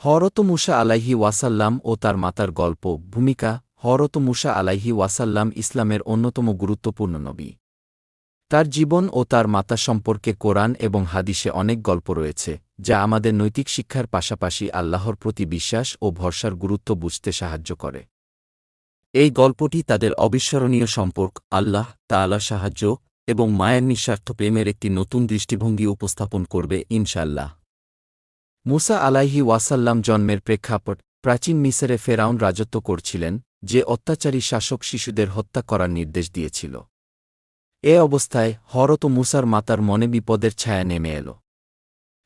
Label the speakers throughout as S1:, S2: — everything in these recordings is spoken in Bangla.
S1: হরত মুসা আলাইহি ওয়াসাল্লাম ও তার মাতার গল্প, ভূমিকা, হরত মুসা আলাইহি ওয়াসাল্লাম ইসলামের অন্যতম গুরুত্বপূর্ণ নবী। তার জীবন ও তার মাতা সম্পর্কে কোরআন এবং হাদিসে অনেক গল্প রয়েছে, যা আমাদের নৈতিক শিক্ষার পাশাপাশি আল্লাহর প্রতি বিশ্বাস ও ভরসার গুরুত্ব বুঝতে সাহায্য করে। এই গল্পটি তাদের অবিস্মরণীয় সম্পর্ক, আল্লাহ, তাআলা সাহায্য এবং মায়ের নিঃস্বার্থ প্রেমের একটি নতুন দৃষ্টিভঙ্গি উপস্থাপন করবে ইনশাল্লাহ মুসা আলাইহি ওয়াসাল্লাম জন্মের প্রেক্ষাপট প্রাচীন মিসরে ফেরাউন রাজত্ব করছিলেন, যে অত্যাচারী শাসক শিশুদের হত্যা করার নির্দেশ দিয়েছিল। এ অবস্থায় হরত মুসার মাতার মনে বিপদের ছায়া নেমে এল।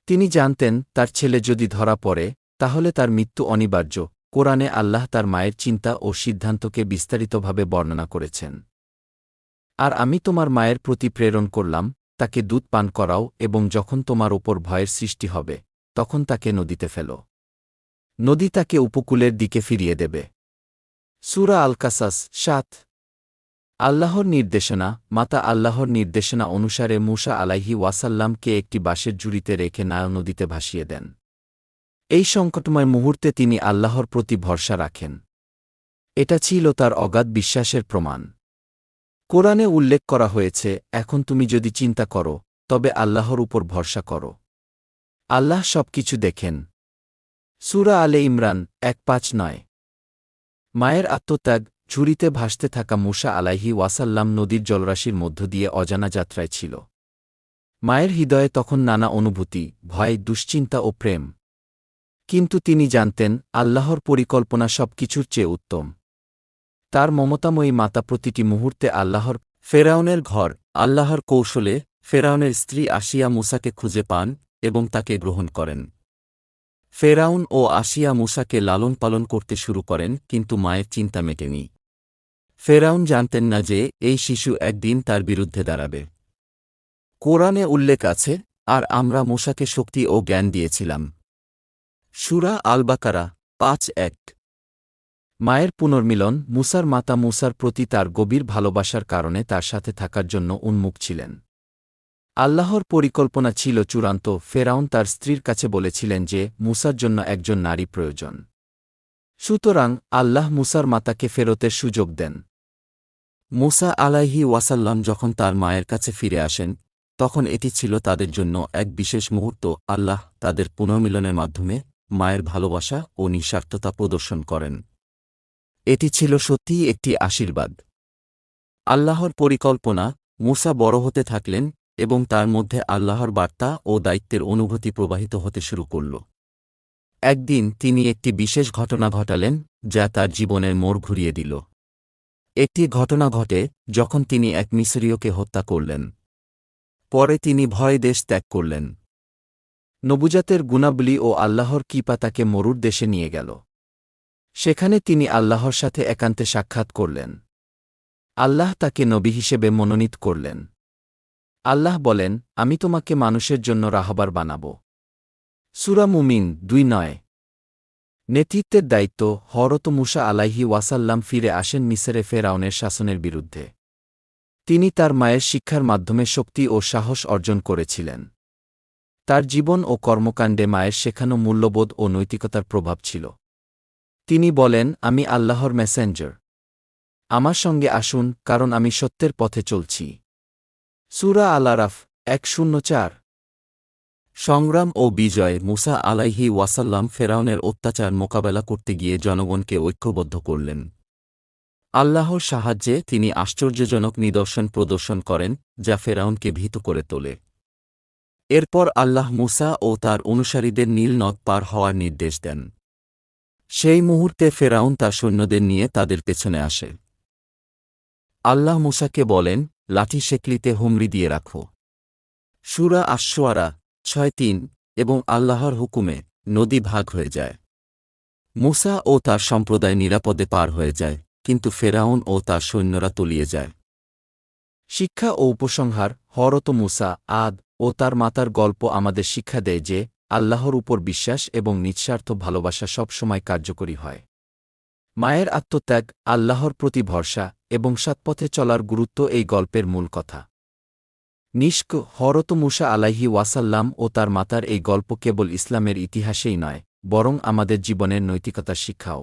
S1: তিনি জানতেন, তার ছেলে যদি ধরা পড়ে, তাহলে তার মৃত্যু অনিবার্য, কোরআনে আল্লাহ তার মায়ের চিন্তা ও সিদ্ধান্তকে বিস্তারিতভাবে বর্ণনা করেছেন। আর আমি তোমার মায়ের প্রতি প্রেরণ করলাম, তাকে দুধ পান করাও এবং যখন তোমার ওপর ভয়ের সৃষ্টি হবে তখন তাকে নদীতে ফেল। নদী তাকে উপকূলের দিকে ফিরিয়ে দেবে। সুরা আলকাসাস সাত। আল্লাহর নির্দেশনা, মাতা আল্লাহর নির্দেশনা অনুসারে মুসা আলাইহি ওয়াসাল্লামকে একটি বাঁশের জুড়িতে রেখে নায় নদীতে ভাসিয়ে দেন। এই সংকটময় মুহূর্তে তিনি আল্লাহর প্রতি ভরসা রাখেন। এটা ছিল তার অগাধ বিশ্বাসের প্রমাণ। কোরআনে উল্লেখ করা হয়েছে, এখন তুমি যদি চিন্তা করো, তবে আল্লাহর উপর ভরসা করো। আল্লাহ সব কিছু দেখেন। সুরা আলে ইমরান, এক পাঁচ নয়। মায়ের আত্মত্যাগ, ঝুড়িতে ভাসতে থাকা মুসা আলাইহি ওয়াসাল্লাম নদীর জলরাশির মধ্য দিয়ে অজানা যাত্রায় ছিল। মায়ের হৃদয়ে তখন নানা অনুভূতি, ভয়, দুশ্চিন্তা ও প্রেম। কিন্তু তিনি জানতেন, আল্লাহর পরিকল্পনা সব কিছুর চেয়ে উত্তম। তার মমতাময়ী মাতা প্রতিটি মুহূর্তে আল্লাহর, ফেরাউনের ঘর, আল্লাহর কৌশলে, ফেরাউনের স্ত্রী আসিয়া মুসাকে খুঁজে পান এবং তাকে গ্রহণ করেন। ফেরাউন ও আসিয়া মুসাকে লালন পালন করতে শুরু করেন, কিন্তু মায়ের চিন্তা মেটেনি। ফেরাউন জানতেন না যে, এই শিশু একদিন তার বিরুদ্ধে দাঁড়াবে। কোরআনে উল্লেখ আছে, আর আমরা মুসাকে শক্তি ও জ্ঞান দিয়েছিলাম। সুরা আলবাকারা, পাঁচ, এক। মায়ের পুনর্মিলন, মুসার মাতা মুসার প্রতি তার গভীর ভালোবাসার কারণে তার সাথে থাকার জন্য উন্মুখ ছিলেন। আল্লাহর পরিকল্পনা ছিল চূড়ান্ত, ফেরাউন তার স্ত্রীর কাছে বলেছিলেন যে, মুসার জন্য একজন নারী প্রয়োজন। সুতরাং, আল্লাহ মুসার মাতাকে ফেরতের সুযোগ দেন। মুসা আলাইহি ওয়াসাল্লাম যখন তার মায়ের কাছে ফিরে আসেন, তখন এটি ছিল তাদের জন্য এক বিশেষ মুহূর্ত, আল্লাহ তাদের পুনর্মিলনের মাধ্যমে মায়ের ভালোবাসা ও নিঃস্বার্থতা প্রদর্শন করেন। এটি ছিল সত্যিই একটি আশীর্বাদ। আল্লাহর পরিকল্পনা, মুসা বড় হতে থাকলেন এবং তার মধ্যে আল্লাহর বার্তা ও দায়িত্বের অনুভূতি প্রবাহিত হতে শুরু করল। একদিন তিনি একটি বিশেষ ঘটনা ঘটালেন, যা তার জীবনের মোড় ঘুরিয়ে দিল। একটি ঘটনা ঘটে যখন তিনি এক মিসরীয়কে হত্যা করলেন। পরে তিনি ভয় দেশ ত্যাগ করলেন। নবুজাতের গুণাবলী ও আল্লাহর কিপা তাকে মরুর দেশে নিয়ে গেল। সেখানে তিনি আল্লাহর সাথে একান্তে সাক্ষাৎ করলেন। আল্লাহ তাকে নবী হিসেবে মনোনীত করলেন। আল্লাহ বলেন, আমি তোমাকে মানুষের জন্য রাহবার বানাব। সুরা মুমিন দুই নয়। নেতৃত্বের দায়িত্ব হরত মুসা আলাইহি ওয়াসাল্লাম ফিরে আসেন মিসরে ফেরাউনের শাসনের বিরুদ্ধে। তিনি তার মায়ের শিক্ষার মাধ্যমে শক্তি ও সাহস অর্জন করেছিলেন। তার জীবন ও কর্মকাণ্ডে মায়ের শেখানো মূল্যবোধ ও নৈতিকতার প্রভাব ছিল। তিনি বলেন, আমি আল্লাহর মেসেঞ্জার। আমার সঙ্গে আসুন, কারণ আমি সত্যের পথে চলছি। সুরা আলারাফ এক শূন্য চার। সংগ্রাম ও বিজয় মুসা আলাইহি ওয়াসাল্লাম ফেরাউনের অত্যাচার মোকাবেলা করতে গিয়ে জনগণকে ঐক্যবদ্ধ করলেন। আল্লাহর সাহায্যে তিনি আশ্চর্যজনক নিদর্শন প্রদর্শন করেন, যা ফেরাউনকে ভীত করে তোলে। এরপর আল্লাহ মুসা ও তার অনুসারীদের নীল নদ পার হওয়ার নির্দেশ দেন। সেই মুহূর্তে ফেরাউন তার সৈন্যদের নিয়ে তাদের পেছনে আসে। আল্লাহ মুসাকে বলেন লাঠি শেকলিতে হুমরি দিয়ে রাখো। সুরা আশ্বারা ছয় তিন, এবং আল্লাহর হুকুমে নদী ভাগ হয়ে যায়। মুসা ও তার সম্প্রদায় নিরাপদে পার হয়ে যায়, কিন্তু ফেরাউন ও তার সৈন্যরা তলিয়ে যায়। শিক্ষা ও উপসংহার হরত মুসা, আদ ও তার মাতার গল্প আমাদের শিক্ষা দেয় যে, আল্লাহর উপর বিশ্বাস এবং নিঃস্বার্থ ভালোবাসা সবসময় কার্যকরী হয়। মায়ের আত্মত্যাগ, আল্লাহর প্রতি ভরসা এবং সৎপথে চলার গুরুত্ব এই গল্পের মূল কথা। নিষ্ক হরত মুসা আলাইহি ওয়াসাল্লাম ও তার মাতার এই গল্প কেবল ইসলামের ইতিহাসেই নয়, বরং আমাদের জীবনের নৈতিকতা শিক্ষাও।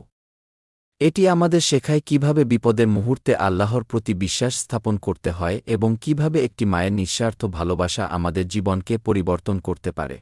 S1: এটি আমাদের শেখায় কীভাবে বিপদের মুহূর্তে আল্লাহর প্রতি বিশ্বাস স্থাপন করতে হয় এবং কীভাবে একটি মায়ের নিঃস্বার্থ ভালোবাসা আমাদের জীবনকে পরিবর্তন করতে পারে।